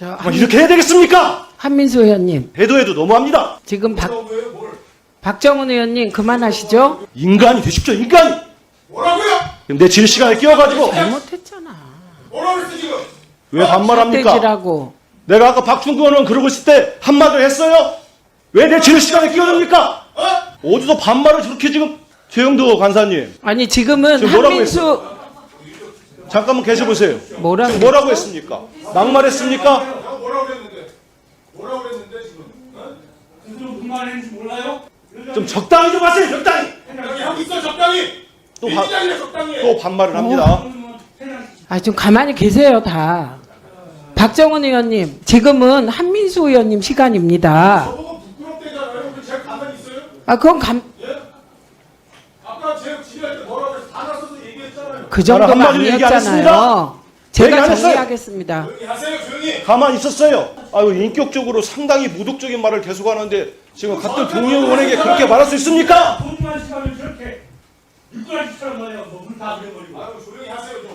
저 아, 이렇게 해야 되겠습니까? 한민수 의원님 해도 해도 너무합니다. 지금 박, 박정훈 의원님 그만하시죠. 인간이 되십시오, 인간이. 뭐라고요? 내질 시간에 끼어가지고 잘못했잖아. 뭐라고 했어 지금? 왜 반말합니까? 떼지라고. 내가 아까 박충구 의원 그러고 있을 때 한마디를 했어요? 왜내질 시간에 끼어듭니까? 어? 어디서 반말을 저렇게 지금 최영도 간사님 아니 지금은 지금 뭐라고 한민수 잠깐만 계셔 보세요. 뭐라고 지금 뭐라고 했습니까? 막말했습니까? 내가 뭐라고 그랬는데? 뭐라고 그랬는데 지금? 어? 스스로 무슨 말 했는지 몰라요? 좀 적당히 좀 하세요, 적당히. 하고 있어 적당히. 또 바- 민주당이라 적당히 해. 또 반말을 합니다. 아 좀 가만히 계세요 다. 박정훈 의원님 지금은 한민수 의원님 시간입니다. 저보고 부끄럽대잖아요. 근데 제가 가만히 있어요? 아 그건 감, 예? 아까 제가 질의할 때 뭐라고 그안 아니었잖아요. 제가. 정리하겠습니다. 조용히 하세요 조용히. 가만히 있었어요. 아유, 인격적으로 상당히 모독적인 말을 계속하는데 지금 같은 동료 의원에게 그렇게 말할 수 있습니까? 돈만 시간을 저렇게 육가지처럼 말이야. 뭐물다 그려버리고. 아유 조용히 하세요 좀.